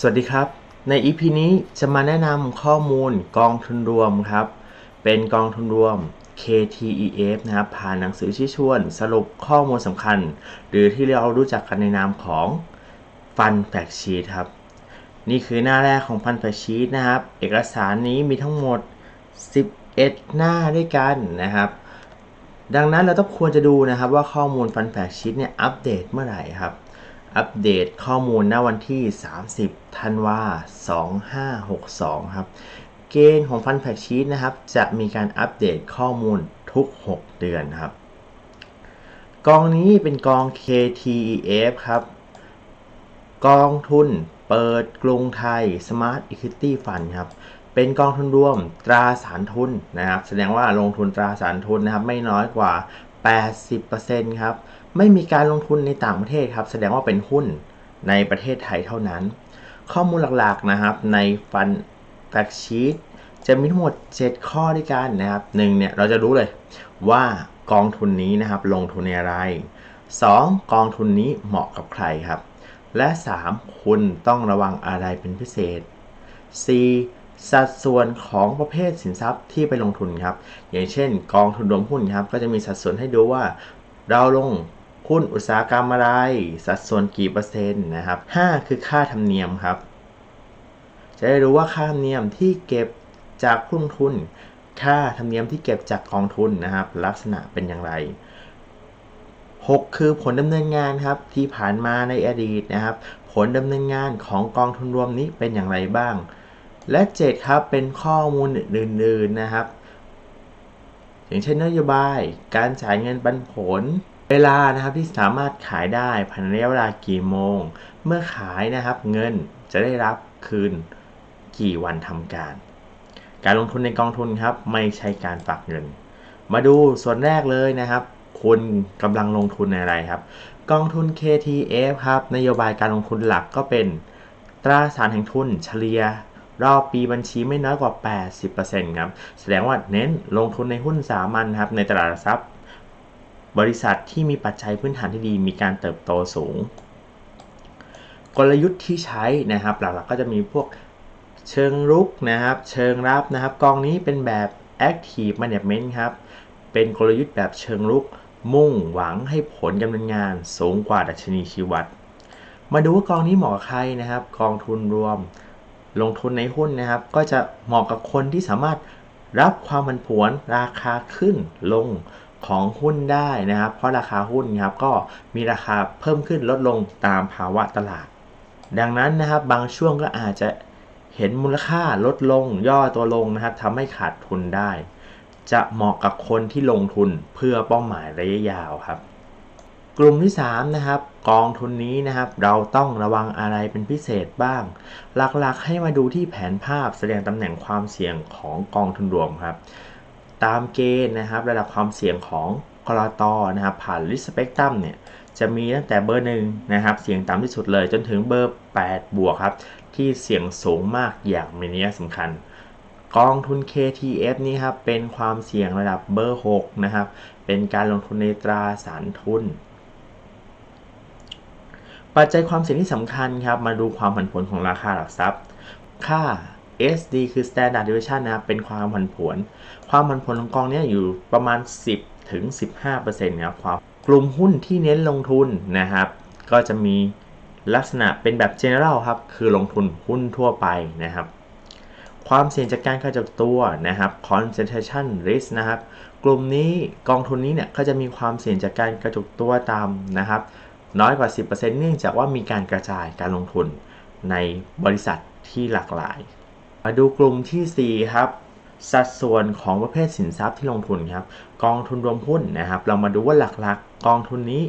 สวัสดีครับ ใน EP นี้จะมาแนะนำข้อมูลกองทุนรวมครับ เป็นกองทุนรวม KTEF นะครับ ผ่านหนังสือชี้ชวน สรุปข้อมูลสำคัญ หรือที่เรารู้จักกันในนามของ Fun Fact Sheet ครับ นี่คือหน้าแรกของ Fun Fact Sheet นะครับ เอกสารนี้มีทั้งหมด 11 หน้าด้วยกันนะครับ ดังนั้นเราต้องควรจะดูนะครับว่าข้อมูล Fun Fact Sheet เนี่ยอัปเดตเมื่อไหร่ครับ อัปเดตข้อมูลณวันที่ 30 ธันวา 2562 ครับ เกณฑ์ของ Fun Fact Sheet นะครับ จะมีการอัปเดตข้อมูลทุก 6 เดือนครับ กองนี้เป็นกอง KTEF ครับ กองทุนเปิดกรุงไทย Smart Equity Fund ครับ เป็นกองทุนรวมตราสารทุนนะครับ แสดงว่าลงทุนตราสารทุนนะครับ ไม่น้อยกว่า 80%ครับ ไม่มีการลงทุนในต่างประเทศครับ แสดงว่าเป็นหุ้นในประเทศไทยเท่านั้น ข้อมูลหลักๆนะครับในฟันแฟกชีตจะมีทั้งหมด 7 ข้อด้วยกันนะครับหนึ่งเนี่ยเราจะรู้เลยว่ากองทุนนี้นะครับลงทุนในอะไร 2. กองทุนนี้เหมาะกับใครครับ และ 3. คุณต้องระวังอะไรเป็นพิเศษ 4. สัดส่วนของประเภทสินทรัพย์ที่ไปลงทุนครับ อย่างเช่น กองทุนรวมหุ้นครับ ก็จะมีสัดส่วนให้ดูว่า เราลง หุ้นอุตสาหกรรมอะไร สัดส่วนกี่เปอร์เซ็นต์นะครับ 5 คือค่าธรรมเนียมครับ จะได้รู้ว่าค่าธรรมเนียมที่เก็บจากผู้ลงทุน ค่าธรรมเนียมที่เก็บจากกองทุนนะครับ ลักษณะเป็นอย่างไร 6 คือผลดำเนินงานครับที่ผ่านมาในอดีตนะครับ ผลดำเนินงานของกองทุนรวมนี้เป็นอย่างไรบ้าง และ 7 ครับเป็นข้อมูลอื่นๆนะครับ อย่างเช่นนโยบาย การจ่ายเงินปันผล เวลานะครับที่สามารถขายได้ภายในระยะเวลากี่โมง เมื่อขายนะครับเงินจะได้รับคืนกี่วันทำการ การลงทุนในกองทุนครับไม่ใช่การฝากเงิน มาดูส่วนแรกเลยนะครับ คุณกำลังลงทุนในอะไรครับ กองทุน KTF ครับนโยบายการลงทุนหลักก็เป็นตราสารแห่งทุนเฉลี่ยรอบปีบัญชีไม่น้อยกว่า 80%ครับ แสดงว่าเน้นลงทุนในหุ้นสามัญครับในตลาดหลักทรัพย์ บริษัทที่มีปัจจัยพื้นฐานที่ดีมีการเติบโตสูง กลยุทธ์ที่ใช้นะครับ หลักๆก็จะมีพวกเชิงรุกนะครับ เชิงรับนะครับ กองนี้เป็นแบบ Active Management ครับ เป็นกลยุทธ์แบบเชิงรุก มุ่งหวังให้ผลการดำเนินงานสูงกว่าดัชนีชีวัตมาดูว่ากองนี้เหมาะกับใครนะครับ กองทุนรวม ลงทุนในหุ้นนะครับ ก็จะเหมาะกับคนที่สามารถรับความผันผวนราคาขึ้นลง ของหุ้นได้นะครับ เพราะราคาหุ้นครับก็มีราคาเพิ่มขึ้นลดลงตามภาวะตลาด ดังนั้นนะครับบางช่วงก็อาจจะเห็นมูลค่าลดลงย่อตัวลงนะครับทำให้ขาดทุนได้ จะเหมาะกับคนที่ลงทุนเพื่อเป้าหมายระยะยาวครับ กลุ่มที่3นะครับกองทุนนี้นะครับ เราต้องระวังอะไรเป็นพิเศษบ้าง หลักๆ ให้มาดูที่แผนภาพแสดงตำแหน่งความเสี่ยงของกองทุนรวมครับ ตามเกณฑ์นะครับระดับความเสี่ยงของกรตนะครับผ่านลิสเปกตรัมเนี่ยจะมีตั้งแต่เบอร์หนึ่งนะครับเสี่ยงต่ำที่สุดเลยจนถึงเบอร์ 8 บวกครับ ที่เสี่ยงสูงมากอย่างมีนัยสำคัญ กองทุน KTF นี่ครับเป็นความเสี่ยงระดับเบอร์ 6 นะครับ เป็นการลงทุนในตราสารทุน ปัจจัยความเสี่ยงที่สำคัญครับ มาดูความผันผวนของราคาหลักทรัพย์ ค่า SD คือ Standard Deviation นะครับ เป็นความผันผวน ความผันผวนของกองนี้อยู่ประมาณ 10 ถึง 15%ครับความกลุ่มหุ้นที่เน้นลงทุนนะครับ ก็จะมีลักษณะเป็นแบบ general ครับ คือลงทุนหุ้นทั่วไปนะครับ ความเสี่ยงจากการกระจกตัวนะครับ concentration risk นะครับ กลุ่มนี้กองทุนนี้เนี่ยก็จะมีความเสี่ยงจากการกระจุกตัวตามนะครับ น้อยกว่า 10%เนื่องจากว่ามีการกระจายการลงทุนในบริษัทที่หลากหลาย มาดูกลุ่มที่ 4 ครับ สัดส่วนของประเภทสินทรัพย์ที่ลงทุนครับ กองทุนรวมหุ้นนะครับ เรามาดูว่าหลักๆ กองทุนนี้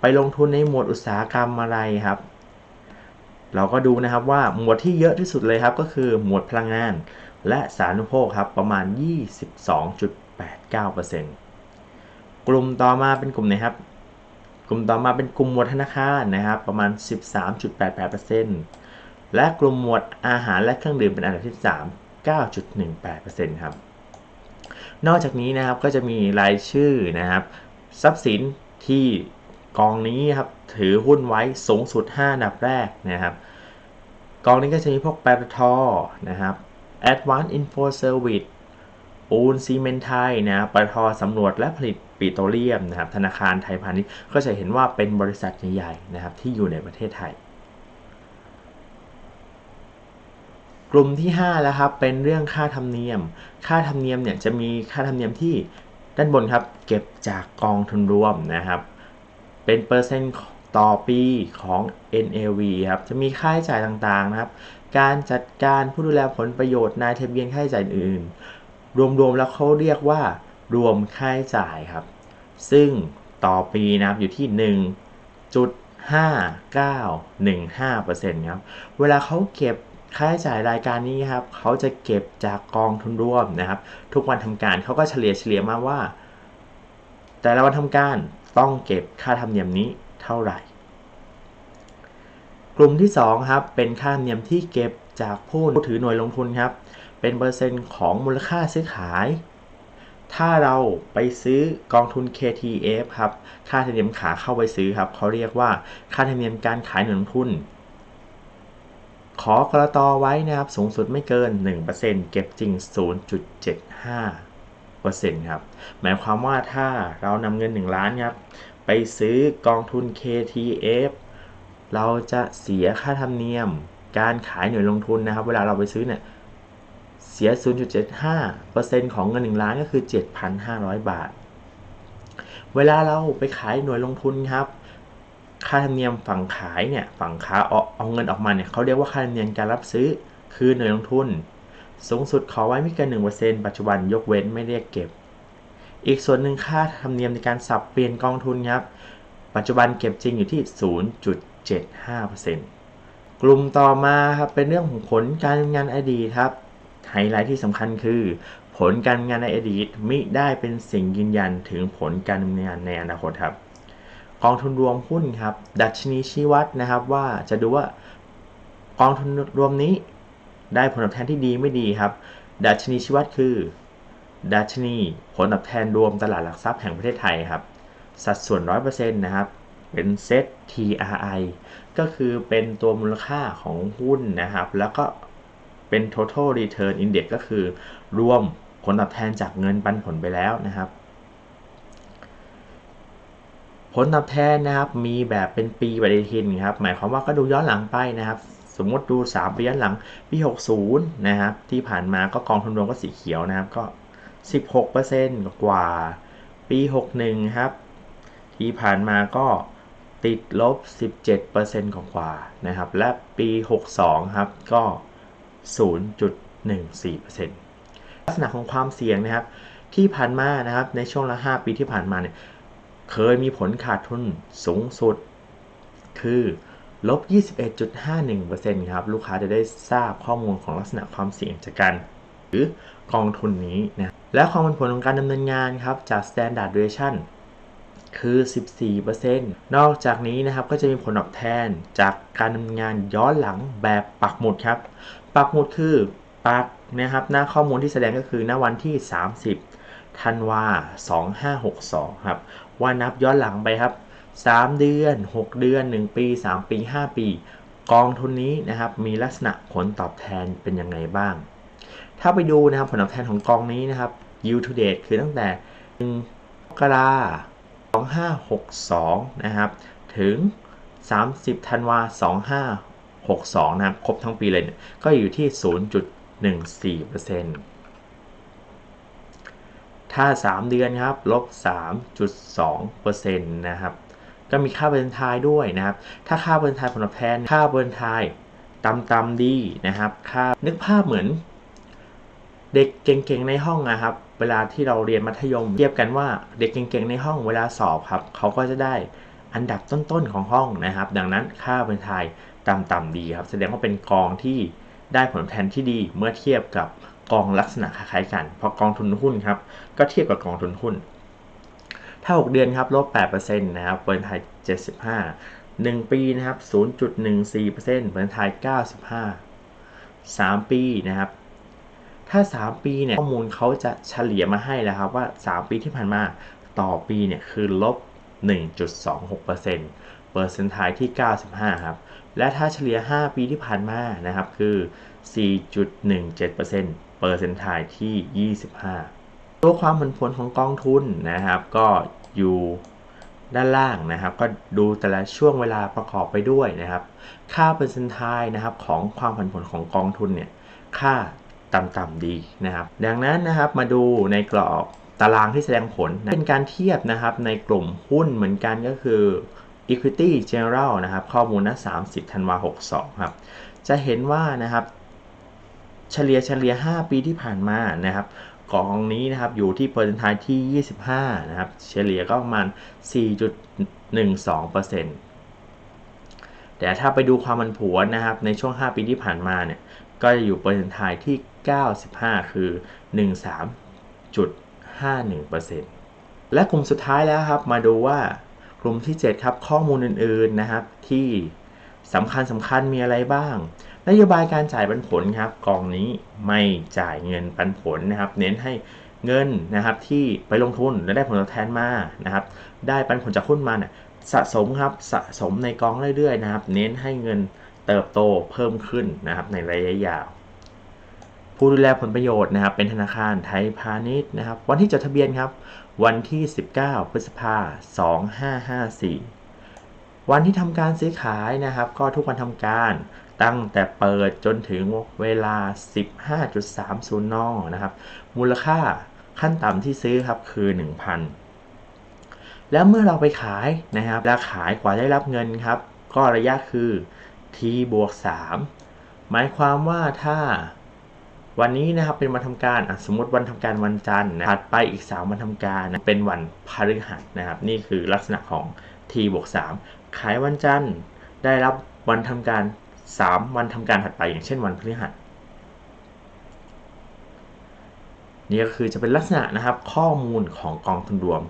ไปลงทุนในหมวดอุตสาหกรรมอะไรครับ เราก็ดูนะครับว่าหมวดที่เยอะที่สุดเลยครับ ก็คือหมวดพลังงาน และสารณูปโภคครับประมาณ 22.89%กลุ่มต่อมาเป็นกลุ่มไหนครับกลุ่มต่อมาเป็นกลุ่มหมวดธนาคารนะครับ ประมาณ 13.88% และกลุ่มหมวดอาหารและเครื่องดื่มเป็นอันดับที่ 3 9.18%ครับ นอกจากนี้นะครับก็จะมีรายชื่อนะครับ ทรัพย์สินที่กองนี้ครับถือหุ้นไว้สูงสุด 5 อันดับแรกนะครับ กองนี้ก็จะมีพวกปตทนะครับ Advanced Info Service ปูนซีเมนไทยนะปตทสำรวจและผลิตปิโตรเลียมนะครับ ธนาคารไทยพาณิชย์ก็จะเห็นว่าเป็นบริษัทใหญ่ๆนะครับที่อยู่ในประเทศไทย กลุ่มที่5แล้วครับเป็นเรื่องค่าธรรมเนียม ค่าธรรมเนียมเนี่ยจะมีค่าธรรมเนียมที่ด้านบนครับเก็บจากกองทุนรวมนะครับ เป็นเปอร์เซ็นต์ต่อปีของ NAV ครับจะมีค่าใช้จ่ายต่างๆนะครับ การจัดการผู้ดูแลผลประโยชน์นายทะเบียนค่าใช้จ่ายอื่น รวมๆแล้วเขาเรียกว่ารวมค่าใช้จ่ายครับ ซึ่งต่อปีนะครับอยู่ที่ 1.5915%ครับเวลาเขาเก็บ ค่าใช้จ่ายรายการนี้ครับเขาจะเก็บจากกองทุนร่วมนะครับ ทุกวันทำการเขาก็เฉลี่ยเฉลี่ยมาว่า แต่ละวันทำการต้องเก็บค่าธรรมเนียมนี้เท่าไหร่ กลุ่มที่2ครับเป็นค่าธรรมเนียมที่เก็บจากผู้ถือหน่วยลงทุนครับ เป็นเปอร์เซ็นต์ของมูลค่าซื้อขาย ถ้าเราไปซื้อกองทุน KTF ครับ ค่าธรรมเนียมขาเข้าไปซื้อครับเขาเรียกว่าค่าธรรมเนียมการขายหน่วยลงทุน ขอกรตอไว้นะครับ สูงสุดไม่เกิน 1%เก็บจริง 0.75%ครับ หมายความว่าถ้าเรานำเงิน 1 ล้านครับ ไปซื้อกองทุน KTF เราจะเสียค่าธรรมเนียม การขายหน่วยลงทุนนะครับ เวลาเราไปซื้อเนี่ยเสีย 0.75%ของเงิน 1 ล้านก็คือ 7,500 บาท เวลาเราไปขายหน่วยลงทุนครับ ค่าธรรมเนียมฝั่งขายเนี่ยฝั่งค้าเอาเอาเงินออกมาเนี่ยเขาเรียกว่าค่าธรรมเนียมการรับซื้อคือหน่วยลงทุน สูงสุดขอไว้ไม่เกิน1%ปัจจุบันยกเว้นไม่เรียกเก็บ อีกส่วนหนึ่งค่าธรรมเนียมในการสับเปลี่ยนกองทุนครับปัจจุบันเก็บจริงอยู่ที่ 0.75%กลุ่มต่อมาครับเป็นเรื่องของผลการงานอดีตครับไฮไลท์ที่สำคัญคือ ผลการงานในอดีตมิได้เป็นสิ่งยืนยันถึงผลการดำเนินงานในอนาคตครับ กองทุนรวมหุ้นครับ ดัชนีชี้วัดนะครับ ว่าจะดูว่ากองทุนรวมนี้ ได้ผลตอบแทนที่ดีไม่ดีครับ ดัชนีชี้วัดคือ ดัชนีผลตอบแทนรวมตลาดหลักทรัพย์แห่งประเทศไทยครับ สัดส่วน 100%นะครับ เป็นเซต TRI ก็คือเป็นตัวมูลค่าของหุ้นนะครับ แล้วก็เป็น total return index ก็คือ รวมผลตอบแทนจากเงินปันผลไปแล้วนะครับ ผลตอบแทนนะครับมีแบบเป็นปีปฏิทินครับหมายความว่าก็ดูย้อนหลังไปนะครับ สมมติดู 3 ปีย้อนหลังปี 60 นะครับ ที่ผ่านมาก็กองทุนรวมก็สีเขียวนะครับก็ 16%กว่าปี 61 ครับ ที่ผ่านมาก็ติดลบ 17%กว่านะครับ และปี 62 ครับก็ 0.14%ลักษณะของความเสี่ยงนะครับที่ผ่านมานะครับในช่วงละ 5 ปีที่ผ่านมาเนี่ย เคยมีผลขาดทุนสูงสุด คือลบ 21.51%ครับ ลูกค้าจะได้ทราบข้อมูลของลักษณะความเสี่ยงจากการหรือกองทุนนี้นะ และความเป็นผลของการดำเนินงานครับ จาก Standard Deviation คือ 14%นอกจากนี้นะครับก็จะมีผลตอบแทนจากการดำเนินงานย้อนหลังแบบปักหมุดครับ ปักหมุดคือปักนะครับหน้าข้อมูลที่แสดงก็คือหน้าวันที่ 30ธันวา2562 ครับ ว่านับย้อนหลังไปครับ 3 เดือน 6 เดือน 1 ปี 3 ปี 5 ปี กองทุนนี้นะครับมีลักษณะผลตอบแทนเป็นยังไงบ้าง ถ้าไปดูนะครับผลตอบแทนของกองนี้นะครับ year to date คือตั้งแต่1มกรา2562 นะครับ ถึง 30ธันวา2562 นะครับ ครบทั้งปีเลยเนี่ยก็อยู่ที่ 0.14% ถ้า 3 เดือนครับลบ 3.2%นะครับ ก็มีค่าเบิร์นทายด้วยนะครับ ถ้าค่าเบิร์นทายผลตอบแทน ค่าเบิร์นทายต่ำๆดีนะครับ ค่านึกภาพเหมือน เด็กเก่งๆในห้องนะครับ เวลาที่เราเรียนมัธยม เทียบกันว่าเด็กเก่งๆในห้องเวลาสอบครับ เขาก็จะได้อันดับต้นๆของห้องนะครับ ดังนั้นค่าเบิร์นทายต่ำๆดีครับ แสดงว่าเป็นกองที่ได้ผลตอบแทนที่ดีเมื่อเทียบกับ กองลักษณะคล้ายๆกันเพราะกองทุนหุ้นครับก็เทียบกับกองทุนหุ้น ถ้า 6 เดือนครับลบ8%นะครับเปิดไทย 75 1 ปีนะครับ 0.14%เปิดไทย 95 3 ปีนะครับ ถ้า 3 ปีเนี่ยข้อมูลเขาจะเฉลี่ยมาให้แล้วครับว่า 3 ปีที่ผ่านมาต่อปีเนี่ยคือลบ 1.26%กเปอร์เซ็นต์ไทที่ 95 ครับ และถ้าเฉลี่ย 5 ปีที่ผ่านมานะครับคือ 4.17%เปอร์เซ็นต์ ปอร์เซ็นทยที่ 25 ตัวความผันผวนของกองทุนนะครับ ก็อยู่ด้านล่างนะครับ ก็ดูแต่ละช่วงเวลาประกอบไปด้วยนะครับ ค่าเปอร์เซ็นต์ไทนะครับของความผันผวนของกองทุนเนี่ยค่าต่ำๆดีนะครับ ดังนั้นนะครับมาดูในกรอบตารางที่แสดงผลนะเป็นการเทียบนะครับในกลุ่มหุ้นเหมือนกันก็คือ Equity General นะครับ ข้อมูลณ 30 ธันวา 62 ครับ จะเห็นว่านะครับ เฉลี่ยเฉลี่ย 5 ปีที่ผ่านมานะครับกองนี้นะครับอยู่ที่เปอร์เซ็นต์ไทที่ 25 นะครับ เฉลี่ยก็ประมาณ 4.12%แต่ถ้าไปดูความมันผวนนะครับในช่วง 5 ปีที่ผ่านมาเนี่ยก็จะอยู่เปอร์เซ็นต์ไทที่ 95 คือ 13.51%และกลุ่มสุดท้ายแล้วครับมาดูว่ากลุ่มที่ 7 ครับข้อมูลอื่นๆนะครับที่สำคัญสำคัญมีอะไรบ้าง นโยบายการจ่ายปันผลครับกองนี้ไม่จ่ายเงินปันผลนะครับ เน้นให้เงินนะครับที่ไปลงทุนและได้ผลตอบแทนมานะครับ ได้ปันผลจากหุ้นมาเนี่ยสะสมครับสะสมในกองเรื่อยๆนะครับ เน้นให้เงินเติบโตเพิ่มขึ้นนะครับในระยะยาว ผู้ดูแลผลประโยชน์นะครับ เป็นธนาคารไทยพาณิชย์นะครับ วันที่จดทะเบียนครับ วันที่ 19 พฤษภา2554 วันที่ทำการซื้อขายนะครับ ก็ทุกวันทำการ ตั้งแต่เปิดจนถึงเวลา 15.30 น นะครับ มูลค่าขั้นต่ำที่ซื้อครับคือ 1,000 แล้วเมื่อเราไปขายนะครับแล้วขายกว่าได้รับเงินครับ ก็ระยะคือ t บวก 3 หมายความว่าถ้าวันนี้นะครับเป็นวันทำการสมมติวันทำการวันจันทร์นะถัดไปอีก 3 วันทำการนะเป็นวันพฤหัสนะครับ นี่คือลักษณะของ t บวก3ขายวันจันทร์ได้รับวันทำการ 3 วันทำการถัดไปอย่างเช่นวันพฤหัสนี่ก็คือจะเป็นลักษณะนะครับข้อมูลของกองทุนรวม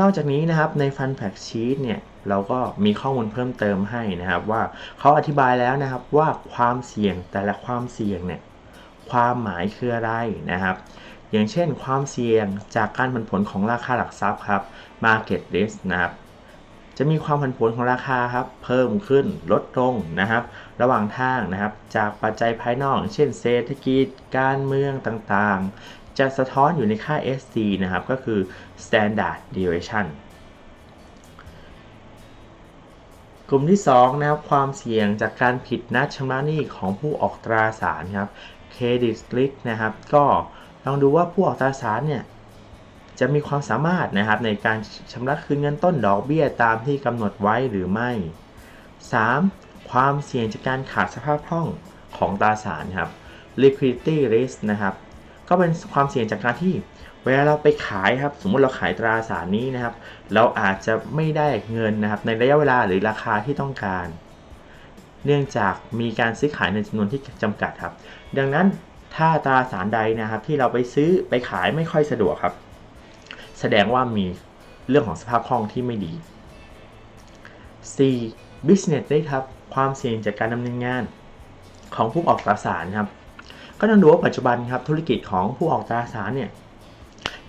นอกจากนี้นะครับใน Fun Fact Sheet เนี่ยเราก็มีข้อมูลเพิ่มเติมให้นะครับ ว่าเขาอธิบายแล้วนะครับว่าความเสี่ยงแต่ละความเสี่ยงเนี่ยความหมายคืออะไรนะครับ อย่างเช่น ความเสี่ยงจากการผันผวนของราคาหลักทรัพย์ครับ Market Risk นะครับจะมีความผันผวนของราคาครับ เพิ่มขึ้นลดลงนะครับ ระหว่างทางนะครับ จากปัจจัยภายนอก เช่นเศรษฐกิจการเมืองต่างๆ จะสะท้อนอยู่ในค่า SC นะครับ ก็คือ Standard Deviation กลุ่มที่ 2 นะครับ ความเสี่ยงจากการผิดนัดชำระหนี้ของผู้ออกตราสารครับ Credit Risk นะครับ ก็ ลองดูว่าผู้ออกตราสารเนี่ยจะมีความสามารถนะครับในการชำระคืนเงินต้นดอกเบี้ยตามที่กำหนดไว้หรือไม่ 3. ความเสี่ยงจากการขาดสภาพคล่องของตราสารครับ liquidity risk นะครับก็เป็นความเสี่ยงจากการที่เวลาเราไปขายครับ สมมุติเราขายตราสารนี้นะครับ เราอาจจะไม่ได้เงินนะครับ ในระยะเวลาหรือราคาที่ต้องการ เนื่องจากมีการซื้อขายในจำนวนที่จำกัดครับ ดังนั้น ถ้าตราสารใดนะครับ ที่เราไปซื้อไปขายไม่ค่อยสะดวกครับ แสดงว่ามีเรื่องของสภาพคล่องที่ไม่ดี 4. business rate ครับความเสี่ยงจากการดำเนินงาน ของผู้ออกตราสารครับ ก็ต้องดูว่าปัจจุบันครับธุรกิจของผู้ออกตราสารเนี่ย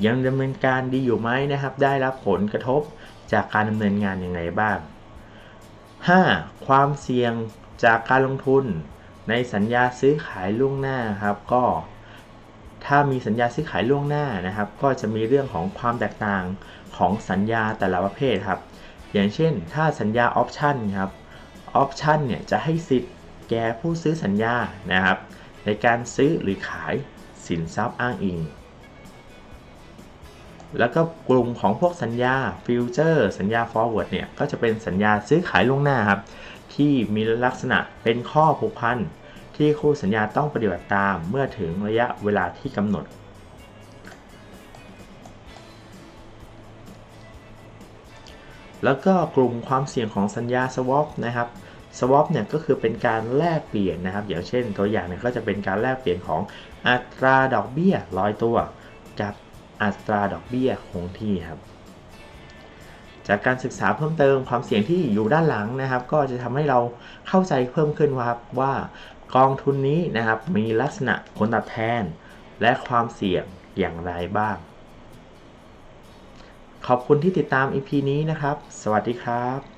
ยังดำเนินการดีอยู่ไหมนะครับ ได้รับผลกระทบจากการดำเนินงานยังไงบ้าง 5. ความเสี่ยงจากการลงทุน ในสัญญาซื้อขายล่วงหน้าครับก็ ถ้ามีสัญญาซื้อขายล่วงหน้านะครับ ก็จะมีเรื่องของความแตกต่างของสัญญาแต่ละประเภทครับ อย่างเช่น ถ้าสัญญาออปชันครับออปชันเนี่ยจะให้สิทธิ์แก่ผู้ซื้อสัญญานะครับ ในการซื้อหรือขายสินทรัพย์อ้างอิง แล้วก็กลุ่มของพวกสัญญาฟิวเจอร์สัญญา forward เนี่ยก็จะเป็นสัญญาซื้อขายล่วงหน้าครับ ที่มีลักษณะเป็นข้อผูกพันที่คู่สัญญาต้องปฏิบัติตามเมื่อถึงระยะเวลาที่กำหนด แล้วก็กลุ่มความเสี่ยงของสัญญา swap นะครับ swap เนี่ยก็คือเป็นการแลกเปลี่ยนนะครับอย่างเช่นตัวอย่างเนี่ยก็จะเป็นการแลกเปลี่ยนของอัตราดอกเบี้ยลอยตัวกับ อัตราดอกเบี้ยคงที่ครับ จากการศึกษาเพิ่มเติมความเสี่ยงที่อยู่ด้านหลังนะครับ ก็จะทำให้เราเข้าใจเพิ่มขึ้นครับว่ากองทุนนี้นะครับมีลักษณะผลตอบแทน และความเสี่ยงอย่างไรบ้าง ขอบคุณที่ติดตาม EP นี้นะครับ สวัสดีครับ